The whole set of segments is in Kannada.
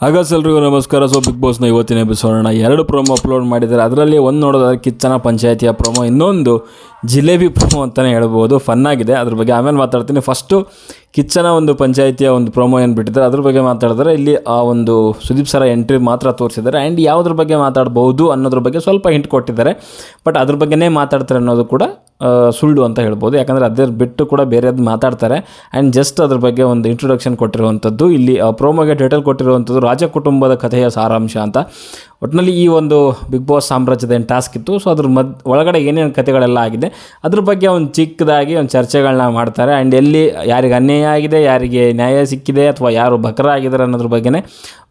ಹಾಗಾದ್ರೆ ಎಲ್ರಿಗೂ ನಮಸ್ಕಾರ. ಸೊ ಬಿಗ್ ಬಾಸ್ನ ಇವತ್ತಿನ ಎಪಿಸೋಡ್ನ ಎರಡು ಪ್ರೊಮೋ ಅಪ್ಲೋಡ್ ಮಾಡಿದ್ದಾರೆ. ಅದರಲ್ಲಿ ಒಂದು ನೋಡೋದಾದ್ರೆ ಕಿಚ್ಚನ ಪಂಚಾಯತಿಯ ಪ್ರೊಮೋ ಇನ್ನೊಂದು ಜಿಲೇಬಿ ಪ್ರೋಮೋ ಅಂತಲೇ ಹೇಳ್ಬೋದು. ಫನ್ನಾಗಿದೆ ಅದ್ರ ಬಗ್ಗೆ ಆಮೇಲೆ ಮಾತಾಡ್ತೀನಿ. ಫಸ್ಟು ಕಿಚ್ಚನ ಒಂದು ಪಂಚಾಯಿತಿಯ ಒಂದು ಪ್ರೊಮೋ ಏನು ಬಿಟ್ಟಿದ್ದಾರೆ, ಅದ್ರ ಬಗ್ಗೆ ಮಾತಾಡಿದ್ರೆ ಇಲ್ಲಿ ಆ ಒಂದು ಸುದೀಪ್ ಸರ ಎಂಟ್ರಿ ಮಾತ್ರ ತೋರಿಸಿದ್ದಾರೆ. ಆ್ಯಂಡ್ ಯಾವುದ್ರ ಬಗ್ಗೆ ಮಾತಾಡ್ಬೋದು ಅನ್ನೋದ್ರ ಬಗ್ಗೆ ಸ್ವಲ್ಪ ಹಿಂಟ್ ಕೊಟ್ಟಿದ್ದಾರೆ. ಬಟ್ ಅದ್ರ ಬಗ್ಗೆನೇ ಮಾತಾಡ್ತಾರೆ ಅನ್ನೋದು ಕೂಡ ಸುಳ್ಳು ಅಂತ ಹೇಳ್ಬೋದು. ಯಾಕಂದರೆ ಅದರ ಬಿಟ್ಟು ಕೂಡ ಬೇರೆದು ಮಾತಾಡ್ತಾರೆ. ಆ್ಯಂಡ್ ಜಸ್ಟ್ ಅದ್ರ ಬಗ್ಗೆ ಒಂದು ಇಂಟ್ರೊಡಕ್ಷನ್ ಕೊಟ್ಟಿರುವಂಥದ್ದು. ಇಲ್ಲಿ ಪ್ರೋಮೋಗೆ ಟೈಟಲ್ ಕೊಟ್ಟಿರುವಂಥದ್ದು ರಾಜ ಕುಟುಂಬದ ಕಥೆಯ ಸಾರಾಂಶ ಅಂತ. ಒಟ್ಟಿನಲ್ಲಿ ಈ ಒಂದು ಬಿಗ್ ಬಾಸ್ ಸಾಮ್ರಾಜ್ಯದ ಏನು ಟಾಸ್ಕ್ ಇತ್ತು ಸೊ ಅದ್ರ ಮದ್, ಒಳಗಡೆ ಏನೇನು ಕಥೆಗಳೆಲ್ಲ ಆಗಿದೆ, ಅದ್ರ ಬಗ್ಗೆ ಒಂದು ಚಿಕ್ಕದಾಗಿ ಒಂದು ಚರ್ಚೆಗಳನ್ನ ಮಾಡ್ತಾರೆ. ಆ್ಯಂಡ್ ಎಲ್ಲಿ ಯಾರಿಗೆ ಅನ್ಯಾಯ ಆಗಿದೆ, ಯಾರಿಗೆ ನ್ಯಾಯ ಸಿಕ್ಕಿದೆ, ಅಥವಾ ಯಾರು ಬಕರ ಆಗಿದ್ದಾರೆ ಅನ್ನೋದ್ರ ಬಗ್ಗೆನೇ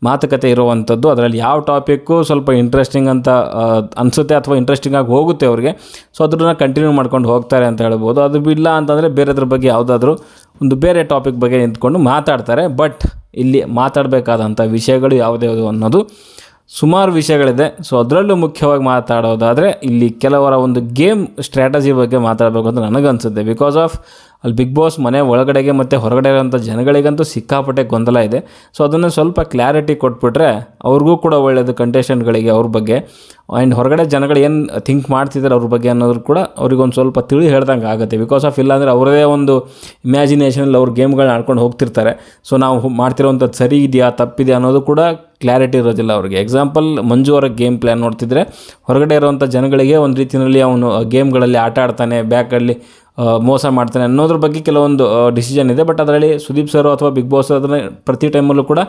ಮಾತುಕತೆ ಇರುವಂಥದ್ದು. ಅದರಲ್ಲಿ ಯಾವ ಟಾಪಿಕ್ಕು ಸ್ವಲ್ಪ ಇಂಟ್ರೆಸ್ಟಿಂಗ್ ಅಂತ ಅನಿಸುತ್ತೆ ಅಥವಾ ಇಂಟ್ರೆಸ್ಟಿಂಗ್ ಆಗಿ ಹೋಗುತ್ತೆ ಅವ್ರಿಗೆ. ಸೊ ಅದನ್ನ ಕಂಟಿನ್ಯೂ ಮಾಡ್ಕೊಂಡು ಹೋಗ್ತಾರೆ ಅಂತ ಹೇಳ್ಬೋದು. ಅದು ಇಲ್ಲ ಅಂತಂದರೆ ಬೇರೆದ್ರ ಬಗ್ಗೆ ಯಾವುದಾದ್ರೂ ಒಂದು ಬೇರೆ ಟಾಪಿಕ್ ಬಗ್ಗೆ ನಿಂತ್ಕೊಂಡು ಮಾತಾಡ್ತಾರೆ. ಬಟ್ ಇಲ್ಲಿ ಮಾತಾಡಬೇಕಾದಂಥ ವಿಷಯಗಳು ಯಾವುದ್ಯಾವುದು ಅನ್ನೋದು ಸುಮಾರು ವಿಷಯಗಳಿದೆ. ಸೊ ಅದರಲ್ಲೂ ಮುಖ್ಯವಾಗಿ ಮಾತಾಡೋದಾದರೆ, ಇಲ್ಲಿ ಕೆಲವರ ಒಂದು ಗೇಮ್ ಸ್ಟ್ರಾಟಜಿ ಬಗ್ಗೆ ಮಾತಾಡಬೇಕು ಅಂತ ನನಗನ್ಸುತ್ತೆ. ಬಿಕಾಸ್ ಆಫ್ ಅಲ್ಲಿ ಬಿಗ್ ಬಾಸ್ ಮನೆ ಒಳಗಡೆಗೆ ಮತ್ತು ಹೊರಗಡೆ ಇರೋಂಥ ಜನಗಳಿಗಂತೂ ಸಿಕ್ಕಾಪಟ್ಟೆ ಗೊಂದಲ ಇದೆ. ಸೊ ಅದನ್ನು ಸ್ವಲ್ಪ ಕ್ಲಾರಿಟಿ ಕೊಟ್ಬಿಟ್ರೆ, ಅವ್ರಿಗೂ ಕೂಡ ಒಳ್ಳೆಯದು ಕಂಟೆಸ್ಟೆಂಟ್ಗಳಿಗೆ ಅವ್ರ ಬಗ್ಗೆ. ಆ್ಯಂಡ್ ಹೊರಗಡೆ ಜನಗಳು ಏನು ಥಿಂಕ್ ಮಾಡ್ತಿದ್ದಾರೆ ಅವ್ರ ಬಗ್ಗೆ ಅನ್ನೋದ್ರು ಕೂಡ ಅವ್ರಿಗೊಂದು ಸ್ವಲ್ಪ ತಿಳಿ ಹೇಳ್ದಂಗೆ ಆಗುತ್ತೆ. ಬಿಕಾಸ್ ಆಫ್ ಇಲ್ಲಾಂದರೆ ಅವರದೇ ಒಂದು ಇಮ್ಯಾಜಿನೇಷನಲ್ಲಿ ಅವ್ರ ಗೇಮ್ಗಳನ್ನ ಆಡ್ಕೊಂಡು ಹೋಗ್ತಿರ್ತಾರೆ. ಸೊ ನಾವು ಮಾಡ್ತಿರೋವಂಥದ್ದು ಸರಿ ಇದೆಯಾ, ತಪ್ಪಿದೆಯಾ ಅನ್ನೋದು ಕೂಡ ಕ್ಲಾರಿಟಿ ಇರೋದಿಲ್ಲ ಅವ್ರಿಗೆ. ಎಕ್ಸಾಂಪಲ್ ಮಂಜು ಅವರ ಗೇಮ್ ಪ್ಲ್ಯಾನ್ ನೋಡ್ತಿದ್ರೆ, ಹೊರಗಡೆ ಇರುವಂಥ ಜನಗಳಿಗೆ ಒಂದು ರೀತಿಯಲ್ಲಿ ಅವನು ಗೇಮ್ಗಳಲ್ಲಿ ಆಟ ಆಡ್ತಾನೆ ಬ್ಯಾಕಲ್ಲಿ ಮೋಸ ಮಾಡ್ತಾನೆ ಅನ್ನೋದ್ರ ಬಗ್ಗೆ ಕೆಲವೊಂದು ಡಿಸಿಷನ್ ಇದೆ. ಬಟ್ ಅದರಲ್ಲಿ ಸುದೀಪ್ ಸರ್ ಅಥವಾ ಬಿಗ್ ಬಾಸ್ ಅದನ್ನ ಪ್ರತಿ ಟೈಮಲ್ಲೂ ಕೂಡ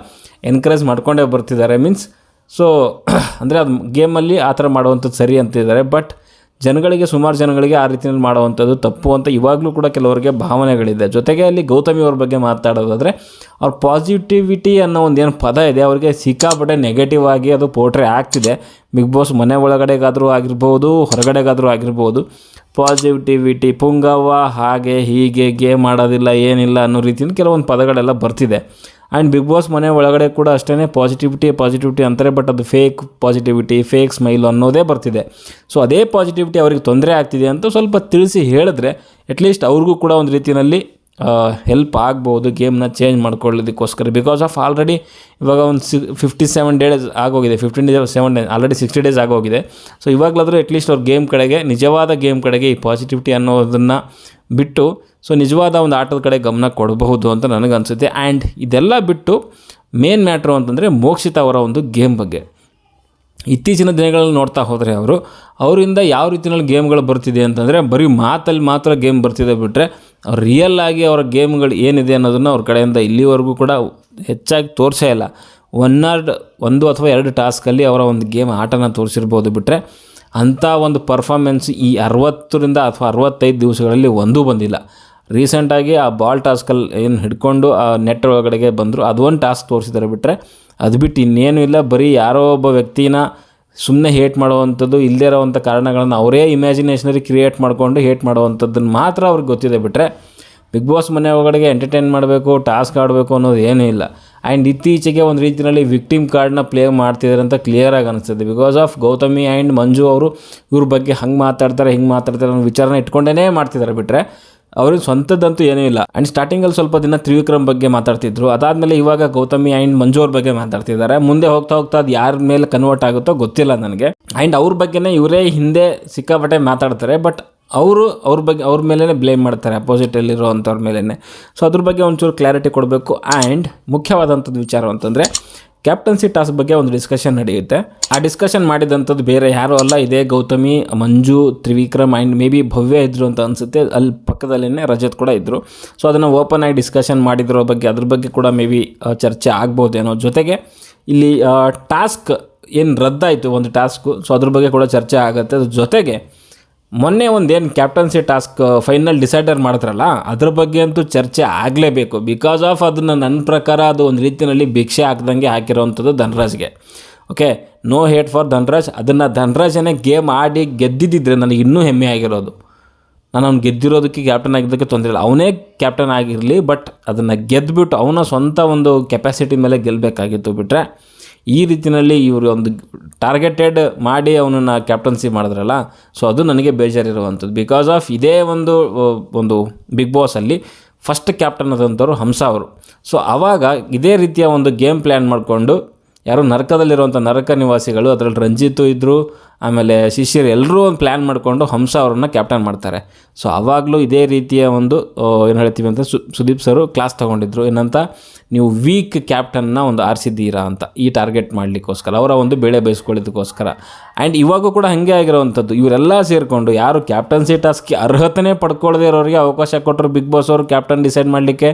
ಎನ್ಕರೇಜ್ ಮಾಡ್ಕೊಂಡೇ ಬರ್ತಿದ್ದಾರೆ. ಮೀನ್ಸ್ ಸೊ ಅಂದರೆ ಅದು ಗೇಮಲ್ಲಿ ಆ ಥರ ಮಾಡುವಂಥದ್ದು ಸರಿ ಅಂತಿದ್ದಾರೆ. ಬಟ್ ಜನಗಳಿಗೆ, ಸುಮಾರು ಜನಗಳಿಗೆ ಆ ರೀತಿಯಲ್ಲಿ ಮಾಡುವಂಥದ್ದು ತಪ್ಪು ಅಂತ ಇವಾಗಲೂ ಕೂಡ ಕೆಲವರಿಗೆ ಭಾವನೆಗಳಿದೆ. ಜೊತೆಗೆ ಅಲ್ಲಿ ಗೌತಮಿ ಅವ್ರ ಬಗ್ಗೆ ಮಾತಾಡೋದಾದರೆ, ಅವ್ರ ಪಾಸಿಟಿವಿಟಿ ಅನ್ನೋ ಒಂದು ಏನು ಪದ ಇದೆ, ಅವ್ರಿಗೆ ಸಿಕ್ಕಾಪಟ್ಟೆ ನೆಗೆಟಿವ್ ಆಗಿ ಅದು ಪೋಟ್ರೆ ಆಗ್ತಿದೆ. ಬಿಗ್ ಬಾಸ್ ಮನೆ ಒಳಗಡೆಗಾದರೂ ಆಗಿರ್ಬೋದು, ಹೊರಗಡೆಗಾದರೂ ಆಗಿರ್ಬೋದು ಪಾಸಿಟಿವಿಟಿ ಪುಂಗವ್ವ ಹಾಗೆ ಹೀಗೆ ಗೇಮ್ ಆಡೋದಿಲ್ಲ, ಏನಿಲ್ಲ ಅನ್ನೋ ರೀತಿಯಲ್ಲಿ ಕೆಲವೊಂದು ಪದಗಳೆಲ್ಲ ಬರ್ತಿದೆ. ಆ್ಯಂಡ್ ಬಿಗ್ ಬಾಸ್ ಮನೆ ಒಳಗಡೆ ಕೂಡ ಅಷ್ಟೇ ಪಾಸಿಟಿವಿಟಿ ಪಾಸಿಟಿವಿಟಿ ಅಂತಾರೆ ಬಟ್ ಅದು ಫೇಕ್ ಪಾಸಿಟಿವಿಟಿ ಫೇಕ್ ಸ್ಮೈಲ್ ಅನ್ನೋದೇ ಬರ್ತಿದೆ. ಸೊ ಅದೇ ಪಾಸಿಟಿವಿಟಿ ಅವ್ರಿಗೆ ತೊಂದರೆ ಆಗ್ತಿದೆ ಅಂತ ಸ್ವಲ್ಪ ತಿಳಿಸಿ ಹೇಳಿದ್ರೆ ಅಟ್ಲೀಸ್ಟ್ ಅವ್ರಿಗೂ ಕೂಡ ಒಂದು ರೀತಿಯಲ್ಲಿ ಹೆಲ್ಪ್ ಆಗ್ಬೋದು ಗೇಮ್ನ ಚೇಂಜ್ ಮಾಡ್ಕೊಳ್ಳೋದಕ್ಕೋಸ್ಕರ. ಬಿಕಾಸ್ ಆಫ್ ಆಲ್ರೆಡಿ ಇವಾಗ ಒಂದು ಸಿ ಫಿಫ್ಟಿ ಸೆವೆನ್ ಡೇಸ್ ಆಗೋಗಿದೆ fifteen days seven days already sixty days ಆಗೋಗಿದೆ. ಸೊ ಇವಾಗಲಾದರೂ ಅಟ್ಲೀಸ್ಟ್ ಅವ್ರ ಗೇಮ್ ಕಡೆಗೆ, ನಿಜವಾದ ಗೇಮ್ ಕಡೆಗೆ ಈ ಪಾಸಿಟಿವಿಟಿ ಅನ್ನೋದನ್ನು ಬಿಟ್ಟು ಸೊ ನಿಜವಾದ ಒಂದು ಆಟದ ಕಡೆ ಗಮನ ಕೊಡಬಹುದು ಅಂತ ನನಗನ್ಸುತ್ತೆ. ಆ್ಯಂಡ್ ಇದೆಲ್ಲ ಬಿಟ್ಟು ಮೇನ್ ಮ್ಯಾಟ್ರು ಅಂತಂದರೆ ಮೋಕ್ಷಿತ ಅವರ ಒಂದು ಗೇಮ್ ಬಗ್ಗೆ. ಇತ್ತೀಚಿನ ದಿನಗಳಲ್ಲಿ ನೋಡ್ತಾ ಹೋದರೆ ಅವರು, ಅವರಿಂದ ಯಾವ ರೀತಿಯಲ್ಲಿ ಗೇಮ್ಗಳು ಬರ್ತಿದೆ ಅಂತಂದರೆ ಬರೀ ಮಾತಲ್ಲಿ ಮಾತ್ರ ಗೇಮ್ ಬರ್ತಿದೆ ಬಿಟ್ಟರೆ ಅವ್ರು ರಿಯಲ್ ಆಗಿ ಅವರ ಗೇಮ್ಗಳು ಏನಿದೆ ಅನ್ನೋದನ್ನು ಅವ್ರ ಕಡೆಯಿಂದ ಇಲ್ಲಿವರೆಗೂ ಕೂಡ ಹೆಚ್ಚಾಗಿ ತೋರಿಸೇ ಇಲ್ಲ. ಒನ್ ಆರ್ ಒಂದು ಅಥವಾ ಎರಡು ಟಾಸ್ಕಲ್ಲಿ ಅವರ ಒಂದು ಗೇಮ್ ಆಟನ ತೋರಿಸಿರ್ಬೋದು ಬಿಟ್ಟರೆ ಅಂಥ ಒಂದು ಪರ್ಫಾರ್ಮೆನ್ಸ್ ಈ ಅರವತ್ತರಿಂದ ಅಥವಾ ಅರವತ್ತೈದು ದಿವಸಗಳಲ್ಲಿ ಒಂದೂ ಬಂದಿಲ್ಲ. ರೀಸೆಂಟಾಗಿ ಆ ಬಾಲ್ ಟಾಸ್ಕಲ್ಲಿ ಏನು ಹಿಡ್ಕೊಂಡು ಆ ನೆಟ್ ಒಳಗಡೆಗೆ ಬಂದರು, ಅದೊಂದು ಟಾಸ್ಕ್ ತೋರಿಸಿದ್ದಾರೆ ಬಿಟ್ಟರೆ ಅದು ಬಿಟ್ಟು ಇನ್ನೇನು ಇಲ್ಲ. ಬರೀ ಯಾರೋ ಒಬ್ಬ ವ್ಯಕ್ತಿನ ಸುಮ್ಮನೆ ಹೇಟ್ ಮಾಡುವಂಥದ್ದು ಇಲ್ಲದೇ ಇರೋವಂಥ ಕಾರಣಗಳನ್ನು ಅವರೇ ಇಮ್ಯಾಜಿನೇಷನರಿ ಕ್ರಿಯೇಟ್ ಮಾಡಿಕೊಂಡು ಹೇಟ್ ಮಾಡುವಂಥದ್ದನ್ನು ಮಾತ್ರ ಅವ್ರಿಗೆ ಗೊತ್ತಿದೆ ಬಿಟ್ಟರೆ ಬಿಗ್ ಬಾಸ್ ಮನೆ ಒಳಗಡೆಗೆ ಎಂಟರ್ಟೈನ್ ಮಾಡಬೇಕು ಟಾಸ್ಕ್ ಆಡಬೇಕು ಅನ್ನೋದು ಏನೂ ಇಲ್ಲ. ಆ್ಯಂಡ್ ಇತ್ತೀಚೆಗೆ ಒಂದು ರೀತಿಯಲ್ಲಿ ವಿಕ್ಟಿಮ್ ಕಾರ್ಡ್ನ ಪ್ಲೇ ಮಾಡ್ತಿದ್ದಾರೆ ಅಂತ ಕ್ಲಿಯರಾಗಿ ಅನಿಸ್ತದೆ. Because of Gautami and Manju ಅವರು ಇವ್ರ ಬಗ್ಗೆ ಹಂಗೆ ಮಾತಾಡ್ತಾರೆ, ಹಿಂಗೆ ಮಾತಾಡ್ತಾರೆ ಅನ್ನೋ ವಿಚಾರನ ಇಟ್ಕೊಂಡೇ ಮಾಡ್ತಿದ್ದಾರೆ ಬಿಟ್ಟರೆ ಅವ್ರಿಗೆ ಸ್ವಂತದ್ದಂತೂ ಏನೂ ಇಲ್ಲ. ಆ್ಯಂಡ್ ಸ್ಟಾರ್ಟಿಂಗಲ್ಲಿ ಸ್ವಲ್ಪ ದಿನ ತ್ರಿವಿಕ್ರಮ್ ಬಗ್ಗೆ ಮಾತಾಡ್ತಿದ್ರು. ಅದಾದಮೇಲೆ ಇವಾಗ ಗೌತಮಿ ಆ್ಯಂಡ್ ಮಂಜು ಅವ್ರ ಬಗ್ಗೆ ಮಾತಾಡ್ತಿದ್ದಾರೆ ಮುಂದೆ ಹೋಗ್ತಾ ಹೋಗ್ತಾ ಅದು ಯಾರ ಮೇಲೆ ಕನ್ವರ್ಟ್ ಆಗುತ್ತೋ ಗೊತ್ತಿಲ್ಲ ನನಗೆ. ಆ್ಯಂಡ್ ಅವ್ರ ಬಗ್ಗೆನೇ ಇವರೇ ಹಿಂದೆ ಸಿಕ್ಕಾಪಟ್ಟೆ ಮಾತಾಡ್ತಾರೆ. ಬಟ್ ಅವರು ಅವ್ರ ಬಗ್ಗೆ ಅವ್ರ ಮೇಲೇ ಬ್ಲೇಮ್ ಮಾಡ್ತಾರೆ ಅಪೋಸಿಟಲ್ಲಿರೋ ಅಂಥವ್ರ ಮೇಲೇ ಸೊ ಅದ್ರ ಬಗ್ಗೆ ಒಂಚೂರು ಕ್ಲಾರಿಟಿ ಕೊಡಬೇಕು. ಆ್ಯಂಡ್ ಮುಖ್ಯವಾದಂಥದ್ದು ವಿಚಾರ ಅಂತಂದರೆ ಕ್ಯಾಪ್ಟನ್ಸಿ ಟಾಸ್ಕ್ ಬಗ್ಗೆ ಒಂದು ಡಿಸ್ಕಷನ್ ನಡೆಯುತ್ತೆ. ಆ ಡಿಸ್ಕಷನ್ ಮಾಡಿದಂಥದ್ದು ಬೇರೆ ಯಾರೂ ಅಲ್ಲ. ಇದೇ Gautami, Manju, Trivikram and maybe Bhavya ಇದ್ದರು ಅಂತ ಅನಿಸುತ್ತೆ. ಅಲ್ಲಿ ಪಕ್ಕದಲ್ಲೇ ರಜತ್ ಕೂಡ ಇದ್ದರು ಸೊ ಅದನ್ನು ಓಪನ್ ಆಗಿ ಡಿಸ್ಕಷನ್ ಮಾಡಿದ್ರೋ ಬಗ್ಗೆ, ಅದ್ರ ಬಗ್ಗೆ ಕೂಡ ಮೇ ಬಿ ಚರ್ಚೆ ಆಗ್ಬೋದೇನೋ ಜೊತೆಗೆ ಇಲ್ಲಿ ಟಾಸ್ಕ್ ಏನು ರದ್ದಾಯಿತು ಒಂದು ಟಾಸ್ಕು ಸೊ ಅದ್ರ ಬಗ್ಗೆ ಕೂಡ ಚರ್ಚೆ ಆಗುತ್ತೆ. ಅದ್ರ ಜೊತೆಗೆ ಮೊನ್ನೆ ಒಂದೇನು ಕ್ಯಾಪ್ಟನ್ಸಿ ಟಾಸ್ಕ್ ಫೈನಲ್ ಡಿಸೈಡರ್ ಮಾಡಿದ್ರಲ್ಲ ಅದ್ರ ಬಗ್ಗೆ ಅಂತೂ ಚರ್ಚೆ ಆಗಲೇಬೇಕು. ಬಿಕಾಸ್ ಆಫ್ ಅದನ್ನು ನನ್ನ ಪ್ರಕಾರ ಅದು ಒಂದು ರೀತಿಯಲ್ಲಿ ಭಿಕ್ಷೆ ಹಾಕ್ದಂಗೆ ಹಾಕಿರೋವಂಥದ್ದು ಧನ್ರಾಜ್ಗೆ. Okay no hate for Dhanraj. ಅದನ್ನು ಧನ್ರಾಜನೇ ಗೇಮ್ ಆಡಿ ಗೆದ್ದಿದ್ದಿದ್ರೆ ನನಗೆ ಇನ್ನೂ ಹೆಮ್ಮೆ ಆಗಿರೋದು. ನಾನು ಅವ್ನು ಗೆದ್ದಿರೋದಕ್ಕೆ ಕ್ಯಾಪ್ಟನ್ ಆಗಿದ್ದಕ್ಕೆ ತೊಂದರೆ ಇಲ್ಲ. ಅವನೇ ಕ್ಯಾಪ್ಟನ್ ಆಗಿರಲಿ ಬಟ್ ಅದನ್ನು ಗೆದ್ದುಬಿಟ್ಟು ಅವನ ಸ್ವಂತ ಒಂದು ಕೆಪಾಸಿಟಿ ಮೇಲೆ ಗೆಲ್ಲಬೇಕಾಗಿತ್ತು ಬಿಟ್ಟರೆ ಈ ರೀತಿಯಲ್ಲಿ ಇವರು ಒಂದು ಟಾರ್ಗೆಟೆಡ್ ಮಾಡಿ ಅವನನ್ನು ಕ್ಯಾಪ್ಟನ್ಸಿ ಮಾಡಿದ್ರಲ್ಲ ಸೊ ಅದು ನನಗೆ ಬೇಜಾರಿರುವಂಥದ್ದು. ಬಿಕಾಸ್ ಆಫ್ ಇದೇ ಒಂದು ಒಂದು ಬಿಗ್ ಬಾಸಲ್ಲಿ ಫಸ್ಟ್ ಕ್ಯಾಪ್ಟನ್ ಆದಂಥವ್ರು ಹಂಸ ಅವರು. ಸೊ ಆವಾಗ ಇದೇ ರೀತಿಯ ಒಂದು ಗೇಮ್ ಪ್ಲ್ಯಾನ್ ಮಾಡಿಕೊಂಡು ಯಾರು ನರಕದಲ್ಲಿರುವಂಥ ನರಕ ನಿವಾಸಿಗಳು, ಅದರಲ್ಲಿ ರಂಜಿತು ಇದ್ದರು ಆಮೇಲೆ ಶಿಷ್ಯರು ಎಲ್ಲರೂ ಒಂದು ಪ್ಲ್ಯಾನ್ ಮಾಡಿಕೊಂಡು ಹಂಸ ಅವರನ್ನು ಕ್ಯಾಪ್ಟನ್ ಮಾಡ್ತಾರೆ. ಸೊ ಆವಾಗಲೂ ಇದೇ ರೀತಿಯ ಒಂದು ಏನು ಹೇಳ್ತೀವಿ ಅಂತ ಸುದೀಪ್ ಸರು ಕ್ಲಾಸ್ ತೊಗೊಂಡಿದ್ರು. ಏನಂತ, ನೀವು ವೀಕ್ ಕ್ಯಾಪ್ಟನ್ನ ಒಂದು ಆರಿಸಿದ್ದೀರಾ ಅಂತ, ಈ ಟಾರ್ಗೆಟ್ ಮಾಡಲಿಕ್ಕೋಸ್ಕರ, ಅವರ ಒಂದು ಬೆಳೆ ಬೇಯಿಸ್ಕೊಳ್ಳೋದಕ್ಕೋಸ್ಕರ. ಆ್ಯಂಡ್ ಇವಾಗೂ ಕೂಡ ಹಾಗೆ ಆಗಿರೋವಂಥದ್ದು, ಇವರೆಲ್ಲ ಸೇರಿಕೊಂಡು ಯಾರು ಕ್ಯಾಪ್ಟನ್ಸಿ ಟಾಸ್ಕ್ಗೆ ಅರ್ಹತೆನೇ ಪಡ್ಕೊಳ್ಳದೇ ಇರೋರಿಗೆ ಅವಕಾಶ ಕೊಟ್ಟರು ಬಿಗ್ ಬಾಸ್ ಅವರು ಕ್ಯಾಪ್ಟನ್ ಡಿಸೈಡ್ ಮಾಡಲಿಕ್ಕೆ.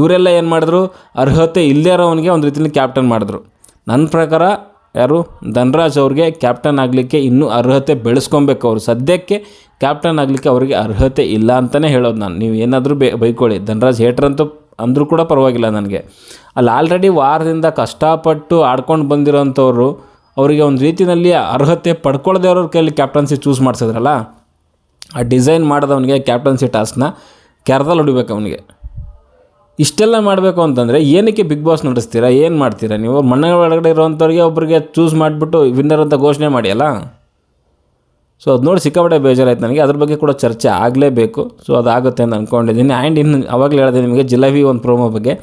ಇವರೆಲ್ಲ ಏನು ಮಾಡಿದ್ರು, ಅರ್ಹತೆ ಇಲ್ಲದೇ ಇರೋವನಿಗೆ ಒಂದು ರೀತಿಯಲ್ಲಿ ಕ್ಯಾಪ್ಟನ್ ಮಾಡಿದ್ರು. ನನ್ನ ಪ್ರಕಾರ ಯಾರು ಧನ್ರಾಜ್ ಅವ್ರಿಗೆ ಕ್ಯಾಪ್ಟನ್ ಆಗಲಿಕ್ಕೆ ಇನ್ನೂ ಅರ್ಹತೆ ಬೆಳೆಸ್ಕೊಬೇಕು. ಅವರು ಸದ್ಯಕ್ಕೆ ಕ್ಯಾಪ್ಟನ್ ಆಗಲಿಕ್ಕೆ ಅವರಿಗೆ ಅರ್ಹತೆ ಇಲ್ಲ ಅಂತಲೇ ಹೇಳೋದು ನಾನು. ನೀವು ಏನಾದರೂ ಬೇ ಬೈಕೊಳ್ಳಿ. ಧನ್ರಾಜ್ ಹೇಟ್ರಂತೂ ಅಂದರೂ ಕೂಡ ಪರವಾಗಿಲ್ಲ ನನಗೆ. ಅಲ್ಲಿ ಆಲ್ರೆಡಿ ವಾರದಿಂದ ಕಷ್ಟಪಟ್ಟು ಆಡ್ಕೊಂಡು ಬಂದಿರೋಂಥವ್ರು ಅವರಿಗೆ ಒಂದು ರೀತಿಯಲ್ಲಿ ಅರ್ಹತೆ ಪಡ್ಕೊಳ್ಳದೇ ಇರೋರ ಕೈಯಲ್ಲಿ ಕ್ಯಾಪ್ಟನ್ಸಿ ಚೂಸ್ ಮಾಡಿಸಿದ್ರಲ್ಲ? ಆ ಡಿಸೈನ್ ಮಾಡಿದವನಿಗೆ ಕ್ಯಾಪ್ಟನ್ಸಿ ಟಾಸ್ಕ್ನ ಕೆರ್ದಲ್ಲಿ ಹೊಡಿಬೇಕು ಅವನಿಗೆ. ಇಷ್ಟೆಲ್ಲ ಮಾಡಬೇಕು ಅಂತಂದರೆ ಏನಕ್ಕೆ ಬಿಗ್ ಬಾಸ್ ನಡೆಸ್ತೀರಾ? ಏನು ಮಾಡ್ತೀರಾ? ನೀವು ಮನೆ ಒಳಗಡೆ ಇರೋವಂಥವ್ರಿಗೆ ಒಬ್ಬರಿಗೆ ಚೂಸ್ ಮಾಡಿಬಿಟ್ಟು ವಿನ್ನರ್ ಅಂತ ಘೋಷಣೆ ಮಾಡಿ, ಅಲ್ಲ? ಸೊ ಅದು ನೋಡಿ ಸಿಕ್ಕಾಪಟ್ಟೆ ಬೇಜಾರಾಯ್ತು ನನಗೆ. ಅದ್ರ ಬಗ್ಗೆ ಕೂಡ ಚರ್ಚೆ ಆಗಲೇಬೇಕು. ಸೊ ಅದಾಗುತ್ತೆ ಅಂತ ಅಂದ್ಕೊಂಡಿದ್ದೀನಿ ಆ್ಯಂಡ್ ಇನ್ನು ಅವಾಗಲೇ ಹೇಳಿದೆ ನಿಮಗೆ ಜಿಲೇಬಿ ಒಂದು ಪ್ರೋಮೋ ಬಗ್ಗೆ.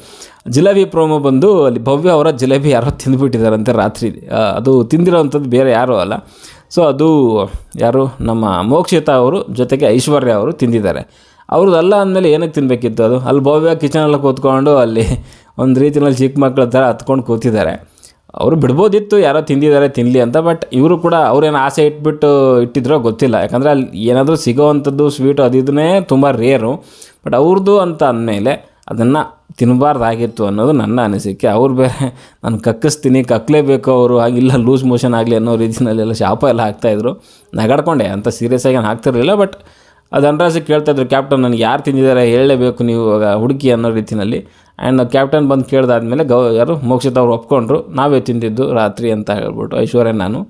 ಜಿಲೇಬಿ ಪ್ರೋಮೋ ಬಂದು ಅಲ್ಲಿ ಭವ್ಯ ಅವರ ಜಿಲೇಬಿ ಯಾರೋ ತಿಂದುಬಿಟ್ಟಿದ್ದಾರಂತೆ ರಾತ್ರಿ. ಅದು ತಿಂದಿರೋವಂಥದ್ದು ಬೇರೆ ಯಾರೂ ಅಲ್ಲ. ಸೊ ಅದು ಯಾರು? ನಮ್ಮ ಮೋಕ್ಷಿತಾ ಅವರು, ಜೊತೆಗೆ ಐಶ್ವರ್ಯ ಅವರು ತಿಂದಿದ್ದಾರೆ. ಅವ್ರದ್ದು ಅಲ್ಲ ಅಂದಮೇಲೆ ಏನಕ್ಕೆ ತಿನ್ನಬೇಕಿತ್ತು ಅದು? ಅಲ್ಲಿ ಭವ್ಯ ಕಿಚನಲ್ಲಿ ಕೂತ್ಕೊಂಡು ಅಲ್ಲಿ ಒಂದು ರೀತಿಯಲ್ಲಿ ಚಿಕ್ಕ ಮಕ್ಕಳ ಥರ ಹತ್ಕೊಂಡು ಕೂತಿದ್ದಾರೆ. ಅವರು ಬಿಡ್ಬೋದಿತ್ತು, ಯಾರೋ ತಿಂದಿದ್ದಾರೆ ತಿನ್ನಲಿ ಅಂತ ಬಟ್ ಇವರು ಕೂಡ ಅವ್ರೇನು ಆಸೆ ಇಟ್ಬಿಟ್ಟು ಇಟ್ಟಿದ್ರೋ ಗೊತ್ತಿಲ್ಲ. ಯಾಕಂದರೆ ಅಲ್ಲಿ ಏನಾದರೂ ಸಿಗೋವಂಥದ್ದು ಸ್ವೀಟು ಅದು ಇದನ್ನೇ ತುಂಬ ರೇರು ಬಟ್ ಅವ್ರದ್ದು ಅಂತ ಅಂದಮೇಲೆ ಅದನ್ನು ತಿನ್ನಬಾರ್ದಾಗಿತ್ತು ಅನ್ನೋದು ನನ್ನ ಅನಿಸಿಕೆ. ಅವ್ರು ಬೇರೆ, ನಾನು ಕಕ್ಕಿಸ್ತೀನಿ ಕಕ್ಕಲೇಬೇಕು ಅವರು, ಹಾಗಿಲ್ಲ ಲೂಸ್ ಮೋಷನ್ ಆಗಲಿ ಅನ್ನೋ ರೀತಿಯಲ್ಲೆಲ್ಲ ಶಾಪ ಎಲ್ಲ ಹಾಕ್ತಾಯಿದ್ರು ನಗಾಡ್ಕೊಂಡೆ, ಅಂತ ಸೀರಿಯಸ್ ಆಗಿ ಏನು ಹಾಕ್ತಿರಲಿಲ್ಲ ಬಟ್ ಅದು ಕೇಳ್ತಾ ಇದ್ರು ಕ್ಯಾಪ್ಟನ್ ನನಗೆ ಯಾರು ತಿಂದಿದ್ದಾರೆ ಹೇಳಲೇಬೇಕು ನೀವು ಇವಾಗ ಹುಡುಕಿ ಅನ್ನೋ ರೀತಿಯಲ್ಲಿ ಆ್ಯಂಡ್ ಕ್ಯಾಪ್ಟನ್ ಬಂದು ಕೇಳಿದಾದ್ಮೇಲೆ ಗೌ, ಯಾರು? ಮೋಕ್ಷಿತ ಅವ್ರು ಒಪ್ಕೊಂಡ್ರು. ನಾವೇ ತಿಂದಿದ್ದು ರಾತ್ರಿ ಅಂತ ಹೇಳ್ಬಿಟ್ಟು ಐಶ್ವರ್ಯ ನಾನು.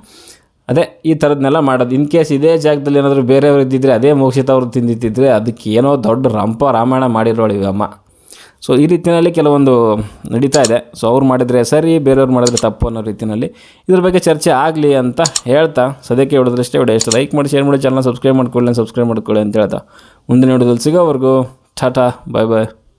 ಅದೇ ಈ ಥರದ್ನೆಲ್ಲ ಮಾಡೋದು. ಇನ್ ಕೇಸ್ ಇದೇ ಜಾಗದಲ್ಲಿ ಏನಾದರೂ ಬೇರೆಯವರು ಇದ್ದಿದ್ರೆ, ಅದೇ ಮೋಕ್ಷಿತ ಅವರು ತಿಂದಿದ್ದಿದ್ರೆ, ಅದಕ್ಕೆ ಏನೋ ದೊಡ್ಡ ರಂಪ ರಾಮಾಯಣ ಮಾಡಿರೋಳು ಇವಮ್ಮ ಸೊ ಈ ರೀತಿಯಲ್ಲಿ ಕೆಲವೊಂದು ನಡೀತಾ ಇದೆ. ಸೊ ಅವ್ರು ಮಾಡಿದರೆ ಸರಿ, ಬೇರೆಯವ್ರು ಮಾಡಿದ್ರೆ ತಪ್ಪು ಅನ್ನೋ ರೀತಿಯಲ್ಲಿ. ಇದ್ರ ಬಗ್ಗೆ ಚರ್ಚೆ ಆಗಲಿ ಅಂತ ಹೇಳ್ತಾ, ಸದ್ಯಕ್ಕೆ ಹೇಳಿದ್ರಷ್ಟೇ ವಿಡಿಯೋ ಎಷ್ಟು ಲೈಕ್ ಮಾಡಿ, ಶೇರ್ ಮಾಡಿ ಚಾನಲ್ ಸಬ್ಸ್ಕ್ರೈಬ್ ಮಾಡ್ಕೊಳ್ಳಿ ಸಬ್ಸ್ಕ್ರೈಬ್ ಮಾಡ್ಕೊಳ್ಳಿ ಅಂತ ಹೇಳ್ತಾ. ಮುಂದಿನ ಹಿಡಿದಲ್ಲಿ ಸಿಗೋವರೆಗೂ, ಟಾಟಾ ಬಾಯ್ ಬಾಯ್